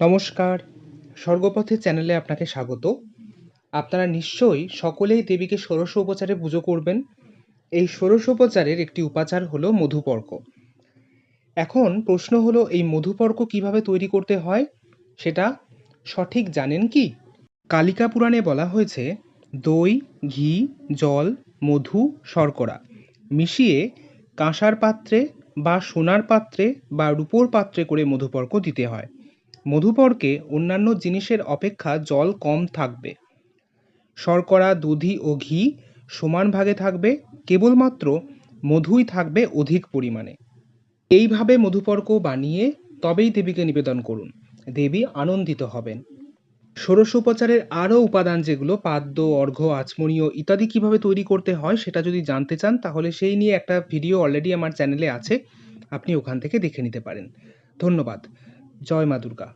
নমস্কার। স্বর্গপথে চ্যানেলে আপনাকে স্বাগত। আপনারা নিশ্চয়ই সকলেই দেবীকে ষোড়শ উপচারে পুজো করবেন। এই ষোড়শ উপচারের একটি উপাচার হলো মধুপর্ক। এখন প্রশ্ন হলো, এই মধুপর্ক কীভাবে তৈরি করতে হয়? সেটা সঠিক জানেন কি? কালিকা পুরাণে বলা হয়েছে, দই, ঘি, জল, মধু, শর্করা মিশিয়ে কাঁসার পাত্রে বা সোনার পাত্রে বা রূপোর পাত্রে করে মধুপর্ক দিতে হয়। মধুপর্কে অন্যান্য জিনিসের অপেক্ষা জল কম থাকবে। শর্করা, দধি ও ঘি সমান ভাগে থাকবে, কেবলমাত্র মধুই থাকবে অধিক পরিমাণে। এইভাবে মধুপর্ক বানিয়ে তবেই দেবীকে নিবেদন করুন। দেবী আনন্দিত হবেন। ষোড়শোপচারের আরও উপাদান যেগুলো পাদ্য, অর্ঘ্য, আচমনীয় ইত্যাদি কীভাবে তৈরি করতে হয় সেটা যদি জানতে চান, তাহলে সেই নিয়ে একটা ভিডিও অলরেডি আমার চ্যানেলে আছে। আপনি ওখান থেকে দেখে নিতে পারেন। ধন্যবাদ। জয় মা দুর্গা।